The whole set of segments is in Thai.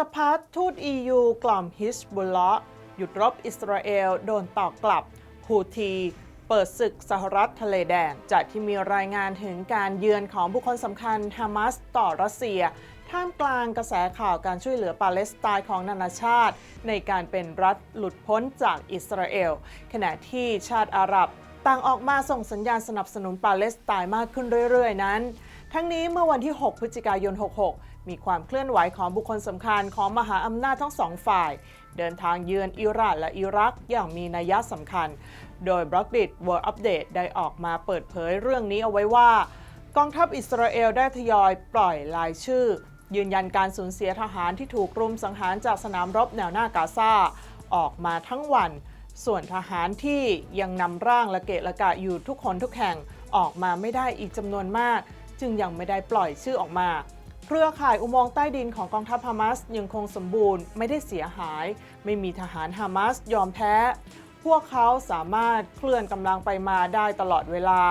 สภาทูต EU กล่อมฮิชบุลลอฮ์หยุดรบอิสราเอล โดนตอบกลับฮูที เปิดศึกสหรัฐทะเลแดง จากที่มีรายงานถึงการเยือนของบุคคลสำคัญฮามาสต่อรัสเซีย ท่ามกลางกระแสข่าวการช่วยเหลือปาเลสไตน์ของนานาชาติ ในการเป็นรัฐหลุดพ้นจากอิสราเอล ขณะที่ชาติอาหรับต่างออกมาส่งสัญญาณสนับสนุนปาเลสไตน์มากขึ้นเรื่อย ๆ นั้น ทั้งนี้เมื่อวันที่ 6 พฤศจิกายน 66 มีความเคลื่อนไหวของบุคคลสำคัญของมหาอำนาจทั้งสองฝ่าย เดินทางเยือนอิหร่านและอิรักอย่างมีนัยสำคัญ โดย b r o c k d i t World Update ได้ออกมาเปิดเผยเรื่องนี้เอาไว้ว่า กองทัพอิสราเอลได้ทยอยปล่อยรายชื่อ ยืนยันการสูญเสียทหารที่ถูกรุมสังหารจากสนามรบแนวหน้ากาซาออกมาทั้งวัน ส่วนทหารที่ยังนำร่างละเกะละกะอยู่ทุกคนทุกแห่งออกมาไม่ได้อีกจำนวนมาก จึงยังไม่ได้ปล่อยชื่อออกมา เครือข่ายอุโมงค์ใต้ดินของกองทัพฮามาสยังคงสมบูรณ์ไม่ได้เสียหาย ไม่มีทหารฮามาสยอมแพ้ พวกเขาสามารถเคลื่อนกำลังไปมาได้ตลอดเวลา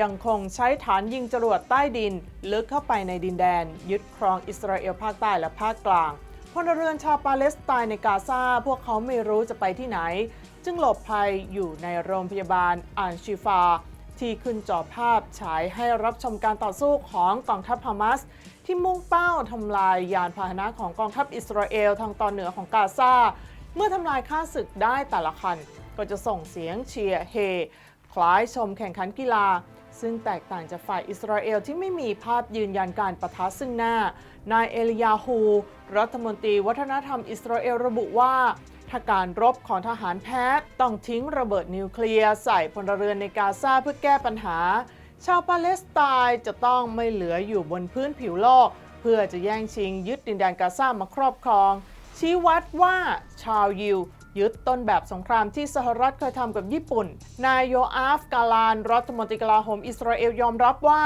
ยังคงใช้ฐานยิงจรวดใต้ดิน ลึกเข้าไปในดินแดน ยึดครองอิสราเอลภาคใต้และภาคกลางพลเรือนชาวปาเลสไตน์ในกาซาพวกเขาไม่รู้จะไปที่ไหน จึงหลบภัยอยู่ในโรงพยาบาลอันชิฟา ที่ขึ้นจอภาพฉายให้รับชมการต่อสู้ของกองทัพฮามาสที่มุ่งเป้าทำลายยานพาหนะของกองทัพอิสราเอลทางตอนเหนือของกาซาเมื่อทำลายค่าศึกได้แต่ละคัน ก็จะส่งเสียงเชียร์เฮคล้ายชมแข่งขันกีฬา ซึ่งแตกต่างจากฝ่ายอิสราเอลที่ไม่มีภาพยืนยันการประทะซึ่งหน้า นายเอลียาฮู รัฐมนตรีวัฒนธรรมอิสราเอลระบุว่า ถ้าการรบของทหารแพ้ต้องทิ้งระเบิดนิวเคลียร์ใส่พลเรือนในกาซาเพื่อแก้ปัญหา ชาวปาเลสไตน์จะต้องไม่เหลืออยู่บนพื้นผิวโลก เพื่อจะแย่งชิงยึดดินแดนกาซามาครอบครอง ชี้วัดว่าชาวยิวยึดต้นแบบสงครามที่สหรัฐเคยทำกับญี่ปุ่น นายโยอาฟกาลาน รัฐมนตรีกลาโหมอิสราเอลยอมรับว่า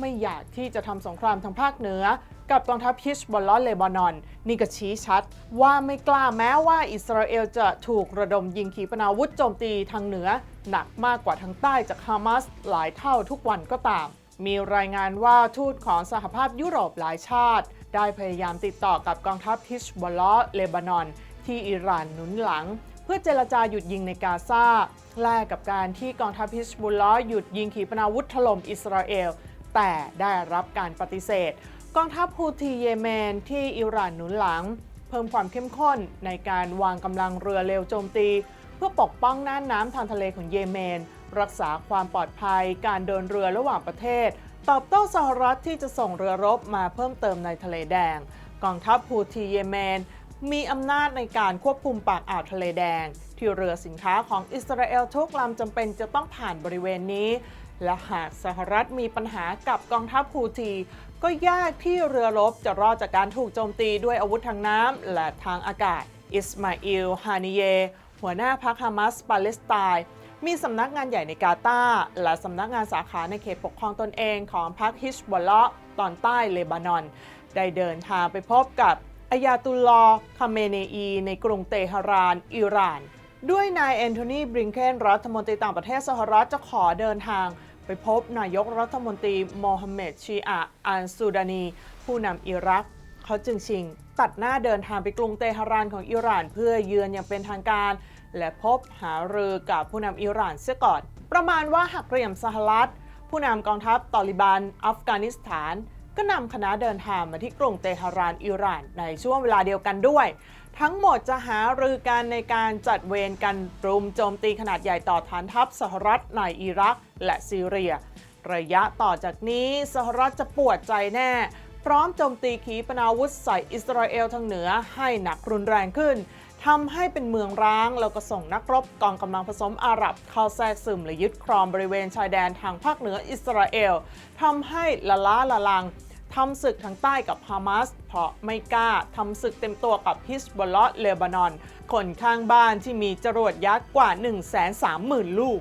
ไม่อยากที่จะทำสงครามทางภาคเหนือ กับกองทัพฮิชบอลลอเลบานอน นี่ก็ชี้ชัดว่าไม่กล้าแม้ว่าอิสราเอลจะถูกระดมยิงขีปนาวุธโจมตีทางเหนือ หนักมากกว่าทางใต้จากฮามาสหลายเท่าทุกวันก็ตาม มีรายงานว่าทูตของสหภาพยุโรปหลายชาติ ได้พยายามติดต่อกับกองทัพฮิชบอลลอเลบานอน ที่อิหร่านหนุนหลังเพื่อเจรจาหยุดยิงในกาซาแลกกับการที่กองทัพฮิชบุลลอหยุดยิงขีปนาวุธถล่มอิสราเอล แต่ได้รับการปฏิเสธ กองทัพฮูธีเยเมนที่อิหร่านหนุนหลัง เพิ่มความเข้มข้นในการวางกำลังเรือเร็วโจมตี เพื่อปกป้องน่านน้ำทางทะเลของเยเมน รักษาความปลอดภัยการเดินเรือระหว่างประเทศ ตอบโต้สหรัฐที่จะส่งเรือรบมาเพิ่มเติมในทะเลแดง กองทัพฮูธีเยเมนมีอำนาจในการควบคุมปากอ่าวทะเลแดง ที่เรือสินค้าของอิสราเอลทุกลำจำเป็นจะต้องผ่านบริเวณนี้ และหากสหรัฐมีปัญหากับกองทัพฮูธีก็ยากที่เรือรบจะรอดจากการถูกโจมตีด้วยอาวุธทางน้ำและทางอากาศ อิสมาอิล ฮานิเย หัวหน้าพรรคฮามาสปาเลสไตน์มีสำนักงานใหญ่ในกาตาร์และสำนักงานสาขาในเขตปกครองตนเองของพรรคฮิชบอลเลาะห์ตอนใต้เลบานอน ได้เดินทางไปพบกับอายาตุลลอห์คาเมเนอี ในกรุงเตหะราน อิหร่าน ด้วยนายแอนโทนีบริงเคนรัฐมนตรีต่างประเทศสหรัฐจะขอเดินทางไปพบนายกรัฐมนตรีโมฮัมเหม็ดชีอาอันซูดานี ผู้นำอิรัก เขาจึงชิง ตัดหน้าเดินทางไปกรุงเตหะรานของอิหร่าน เพื่อเยือนอย่างเป็นทางการ และพบหารือกับผู้นำอิหร่านเสียก่อน ประมาณว่าหักเหลี่ยมสหรัฐ ผู้นำกองทัพตอริบัน อัฟกานิสถาน ก็นำคณะเดินทางมาที่กรุงเตหะรานอิหร่านในช่วงเวลาเดียวกันด้วย ทั้งหมดจะหารือกันในการจัดเวรกันรุมโจมตีขนาดใหญ่ต่อฐานทัพสหรัฐในอิรักและซีเรีย ระยะต่อจากนี้สหรัฐจะปวดใจแน่ พร้อมโจมตีขีปนาวุธใส่อิสราเอลทางเหนือให้หนักรุนแรงขึ้นทำให้เป็นเมืองร้าง แล้วก็ส่งนักรบกองกำลังผสมอาหรับเข้าแทรกซึมและยึดครองบริเวณชายแดนทางภาคเหนืออิสราเอลทำให้ละล้าละลัง ทำศึกทางใต้กับฮามาสเพราะไม่กล้าทำศึกเต็มตัวกับฮิสบอลเลาะห์เลบานอน คนข้างบ้านที่มีจรวดยักษ์กว่า 130,000 ลูก